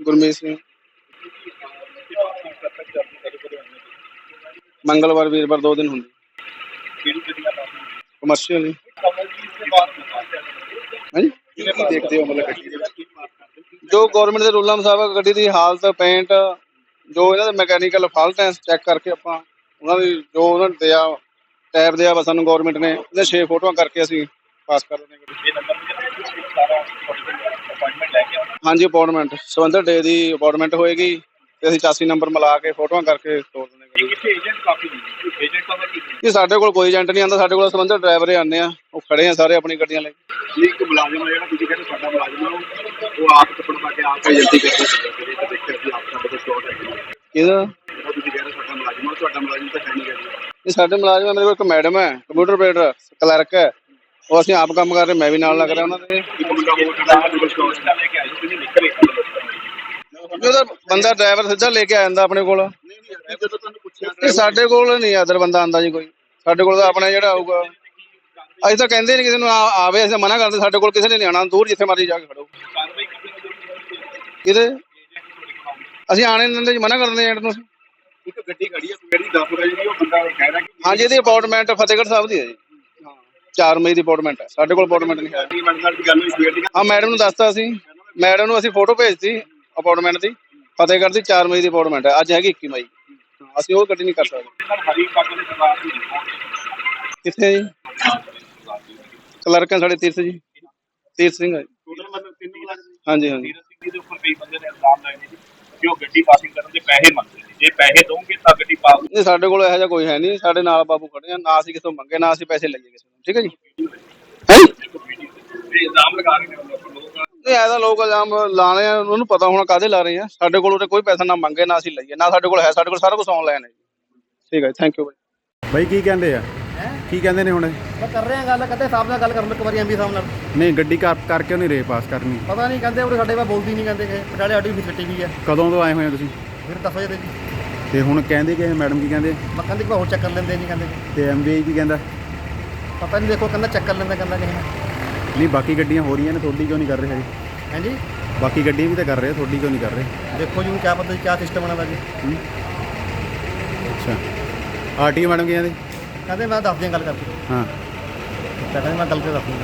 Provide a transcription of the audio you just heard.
ਗੁਰਮੀਤ ਸਿੰਘ। ਮੰਗਲਵਾਰ ਵੀਰਵਾਰ ਦੋ ਦਿਨ ਹੁੰਦੇ। ਕਮਰਸ਼ੀਅਲ ਹਾਂਜੀ। ਕੀ ਦੇਖਦੇ ਹੋ ਮਤਲਬ ਗੱਡੀ ਦੇ ਜੋ ਗਵਰਨਮੈਂਟ ਦੇ ਰੂਲਾਂ ਮੁਤਾਬਕ ਗੱਡੀ ਦੀ ਹਾਲਤ ਪੇਂਟ ਜੋ ਇਹਨਾਂ ਦੇ ਮੈਕੈਨੀਕਲ ਫਾਲਟ ਹੈ ਚੈੱਕ ਕਰਕੇ ਆਪਾਂ ਉਹਨਾਂ ਦੀ ਜੋ ਉਹਨਾਂ ਨੇ ਦਿਆ ਟੈਬ ਦਿਆ ਵਾ ਸਾਨੂੰ ਗਵਰਨਮੈਂਟ ਨੇ, ਉਹਦੇ 6 ਫੋਟੋਆਂ ਕਰਕੇ ਅਸੀਂ ਪਾਸ ਕਰ ਦਿੰਦੇ ਹਾਂ ਗੱਡੀ। ਇਹ ਨੰਬਰ ਵੀ ਤੁਸੀਂ ਸਾਰਾ ਅਪਾਇੰਟਮੈਂਟ ਲੈ ਕੇ ਆਉਣਾ। ਹਾਂਜੀ ਅਪਾਰਟਮੈਂਟ ਸੰਬੰਧਿਤ ਡੇ ਦੀ ਅਪਾਰਟਮੈਂਟ ਹੋਏਗੀ ਤੇ ਅਸੀਂ 84 ਨੰਬਰ ਮਿਲਾ ਕੇ ਫੋਟੋਆਂ ਕਰਕੇ ਤੋਰ ਦਿੰਦੇ ਕਿੱਥੇ ਏਜੰਟ ਕਾਫੀ ਨਹੀਂ ਏਜੰਟ ਤਾਂ ਮੈਂ ਕੀ ਜੀ ਸਾਡੇ ਕੋਲ ਕੋਈ ਏਜੰਟ ਨਹੀਂ ਆਉਂਦਾ ਸਾਡੇ ਕੋਲ ਸੰਬੰਧਿਤ ਡਰਾਈਵਰ ਹੀ ਆਉਂਦੇ ਆ। ਉਹ ਖੜੇ ਆ ਸਾਰੇ ਆਪਣੀ ਗੱਡੀਆਂ ਲੈ ਕੇ। ਇੱਕ ਮੁਲਾਜ਼ਮ ਜਿਹੜਾ ਤੁਸੀਂ ਕਹਿੰਦੇ ਸਾਡਾ ਮੁਲਾਜ਼ਮ ਉਹ- ਆਪ ਕੱਪੜ ਪਾ ਕੇ ਆਪ ਏਜੰਟੀ ਕਰਦੇ ਸੀ ਤੇ ਦੇਖਿਆ ਸੀ ਆਪ ਸਾਡੇ ਕੋਲ ਸ਼ੋਟ ਹੈ ਜਿਹੜਾ ਤੁਸੀਂ ਕਹਿੰਦੇ ਸਾਡਾ ਮੁਲਾਜ਼ਮ ਤੁਹਾਡਾ ਮੁਲਾਜ਼ਮ ਤਾਂ ਹੈ ਨਹੀਂ ਇਹ ਸਾਡੇ ਮੁਲਾਜ਼ਮ ਮੇਰੇ ਕੋਲ ਇੱਕ ਮੈਡਮ ਹੈ ਕੰਪਿਊਟਰ ਆਪਰੇਟਰ ਕਲਰਕ ਹੈ। ਉਹ ਅਸੀਂ ਆਪ ਕੰਮ ਕਰ ਰਹੇ ਮੈਂ ਵੀ ਨਾਲ ਲੱਗ ਰਿਹਾ ਉਹਨਾਂ ਦੇ। ਉਹਦਾ ਬੰਦਾ ਡਰਾਈਵਰ ਸਿੱਧਾ ਲੈ ਕੇ ਆ ਜਾਂਦਾ ਆਪਣੇ ਕੋਲ ਜਦੋਂ ਇਹ ਸਾਡੇ ਕੋਲ ਨਹੀਂ ਅਦਰ ਬੰਦਾ ਆਂਦਾ ਜੀ ਕੋਈ। ਸਾਡੇ ਕੋਲ ਤਾਂ ਆਪਣਾ ਜਿਹੜਾ ਆਊਗਾ। ਅਸੀਂ ਤਾਂ ਕਹਿੰਦੇ ਨਹੀਂ ਕਿਸੇ ਨੂੰ ਆ- ਆਵੇ ਅਸੀਂ ਤਾਂ ਮਨਾ ਕਰਦੇ ਸਾਡੇ ਕੋਲ ਕਿਸੇ ਨੇ ਨਹੀਂ ਆਣਾ ਦੂਰ ਜਿੱਥੇ ਮਰਜ਼ੀ ਜਾ ਕੇ ਖੜੋ। ਕਿਤੇ ਅਸੀਂ ਆਣੇ ਨਹੀਂ ਦਿੰਦੇ ਜੀ ਮਨਾ ਕਰਦੇ ਏਜੰਟ ਨੂੰ। ਇੱਕ ਗੱਡੀ ਖੜੀ ਹੈ ਜਿਹੜੀ ਦੱਸ ਰਿਹਾ ਜੀ ਉਹ ਬੰਦਾ ਕਹਿ ਰਿਹਾ ਕਿ ਹਾਂਜੀ ਇਹਦੀ ਅਪਾਰਟਮੈਂਟ ਫਤਿਹਗੜ੍ਹ ਸਾਹਿਬ ਦੀ ਹੈ ਜੀ। 4 ਮਈ ਦੀ ਅਪਾਰਟਮੈਂਟ ਹੈ। ਸਾਡੇ ਕੋਲ ਅਪਾਰਟਮੈਂਟ ਨਹੀਂ ਹੈ। ਜੀ ਮੈਡਮ ਨਾਲ ਗੱਲ ਹੋਈ ਸਵੇਰ ਦੀ ਹਾਂ ਮੈਡਮ ਨੂੰ ਦੱਸਤਾ ਸੀ। ਮੈਡਮ ਨੂੰ ਅਸੀਂ ਫੋਟੋ ਭੇਜਤੀ ਅਪਾਰਟਮੈਂਟ ਦੀ। ਫਤਿਹਗੜ੍ਹ ਦੀ 4 ਮਈ ਦੀ ਅਪਾਰਟਮੈਂਟ ਹੈ। ਅੱਜ ਹੈਗੀ 21 ਮਈ। ਅਸੀਂ ਉਹ ਗੱਡੀ ਨਹੀਂ ਕਰ ਸਕਦੇ ਹਰੀ ਪੱਗ ਦੇ ਸਰਦਾਰ ਦੀ ਕਿੱਥੇ ਜੀ? ਕਲਰਕ ਹੈ ਸਾਡੇ ਤੀਰਥ ਜੀ। ਤੀਰਥ ਸਿੰਘ ਹੈ ਟੋਟਲ ਮਤਲਬ ਤਿੰਨ ਮੁਲਾਜ਼ਮ ਹਾਂਜੀ ਹਾਂਜੀ। ਨੀਰਜ ਸਿੰਘ ਦੇ ਉੱਪਰ ਕਈ ਬੰਦੇ ਨੇ ਇਲਜ਼ਾਮ ਲਾਏ ਨੇ ਜੀ ਕਿ ਉਹ ਗੱਡੀ ਪਾਸਿੰਗ ਕਰਨ ਦੇ ਪੈਸੇ ਮੰਗਦੇ ਨੇ ਜੇ ਪੈਸੇ ਦੋਗੇ ਤਾਂ ਗੱਡੀ ਪਾਸ ਨਹੀਂ, ਸਾਡੇ ਕੋਲ ਇਹੋ ਜਿਹਾ ਕੋਈ ਹੈ ਨਹੀਂ। ਸਾਡੇ ਨਾਲ ਬਾਬੂ ਖੜੇ ਆ। ਨਾ ਅਸੀਂ ਕਿਸੇ ਮੰਗੇ, ਨਾ ਅਸੀਂ ਪੈਸੇ ਲਈਏ ਕਿਸੇ। ਤੋਂ ਠੀਕ ਹੈ ਜੀ? ਹੈ? ਇਹ ਇਲਜ਼ਾਮ ਲਗਾ ਰਹੇ ਨੇ ਐਦਾ ਲੋਕ ਇਲਜ਼ਾਮ ਲਾਣੇ ਆ ਉਹਨੂੰ ਪਤਾ ਹੋਣਾ ਕਾਦੇ ਲਾ ਰਹੇ ਆ। ਸਾਡੇ ਕੋਲ ਉਹਨੇ ਕੋਈ ਪੈਸਾ ਨਾ ਮੰਗੇ ਨਾ ਅਸੀਂ ਲਈਏ ਨਾ ਸਾਡੇ ਕੋਲ ਹੈ ਸਾਡੇ ਕੋਲ ਸਾਰਾ ਕੁਝ ਆਨਲਾਈਨ ਹੈ ਜੀ। ਠੀਕ ਹੈ ਥੈਂਕ ਯੂ ਬਾਈ। ਬਾਈ ਕੀ ਕਹਿੰਦੇ ਆ? ਕੀ ਕਹਿੰਦੇ ਨੇ ਹੁਣ? ਮੈਂ ਕਰ ਰਹੇ ਆ ਗੱਲ ਕਹਿੰਦੇ ਸਾਹਿਬ ਨਾਲ ਗੱਲ ਕਰਨ ਇੱਕ ਵਾਰੀ ਐਮਪੀ ਸਾਹਿਬ ਨਾਲ। ਨਹੀਂ ਗੱਡੀ ਕਰ ਕਰਕੇ ਨਹੀਂ ਰੇ ਪਾਸ ਕਰਨੀ ਪਤਾ ਨਹੀਂ ਕਹਿੰਦੇ ਉਹ ਸਾਡੇ ਵਾ ਬੋਲਦੀ ਨਹੀਂ ਕਹਿੰਦੇ ਕਿ ਪਟਿਆਲੇ ਆਡੀ ਵੀ ਛੱਟੀ ਵੀ ਹੈ। ਕਦੋਂ ਤੋਂ ਆਏ ਹੋਏ ਆ ਤੁਸੀਂ? ਫਿਰ ਦਸ ਵਜੇ ਦੇ ਜੀ ਤੇ ਹੁਣ ਕਹਿੰਦੇ ਕਿ ਮੈਡਮ ਕੀ ਕਹਿੰਦੇ? ਮੈਂ ਕਹਿੰਦੇ ਕਿ ਹੋਰ ਚੱਕਰ ਲੈਂਦੇ ਨਹੀਂ ਕਹਿੰਦੇ। ਤੇ ਐਮਵੀਆਈ ਕੀ ਕਹਿੰਦਾ? ਪਤਾ ਨਹੀਂ ਦੇਖੋ ਕਹਿੰਦਾ ਚੱਕਰ ਲੈਂਦਾ ਕਹਿੰਦਾ ਕਿਸੇ ਨੇ ਨਹੀਂ ਬਾਕੀ ਗੱਡੀਆਂ ਹੋ ਰਹੀਆਂ ਨੇ ਤੁਹਾਡੀ ਕਿਉਂ ਨਹੀਂ ਕਰ ਰਹੇ ਹੈਗੇ? ਹਾਂਜੀ? ਬਾਕੀ ਗੱਡੀਆਂ ਵੀ ਤਾਂ ਕਰ ਰਹੇ ਆ ਤੁਹਾਡੀ ਕਿਉਂ ਨਹੀਂ ਕਰ ਰਹੇ? ਦੇਖੋ ਜੀ ਹੁਣ ਕਿਆ ਪਤਾ ਜੀ ਕਿਆ ਸਿਸਟਮ ਬਣਾਦਾ ਜੀ। ਹੂੰ? ਅੱਛਾ। ਆਰਟੀਓ ਮੈਡਮ ਕੀ ਕਹਿੰਦੇ ਕਹਿੰਦੇ ਮੈਂ ਦੱਸ ਦਿਆਂ ਗੱਲ ਕਰਕੇ। ਹਾਂ। ਤਾਂ ਕਹਿੰਦੇ ਮੈਂ ਗੱਲ ਕੇ ਦੱਸ ਦਿਆਂ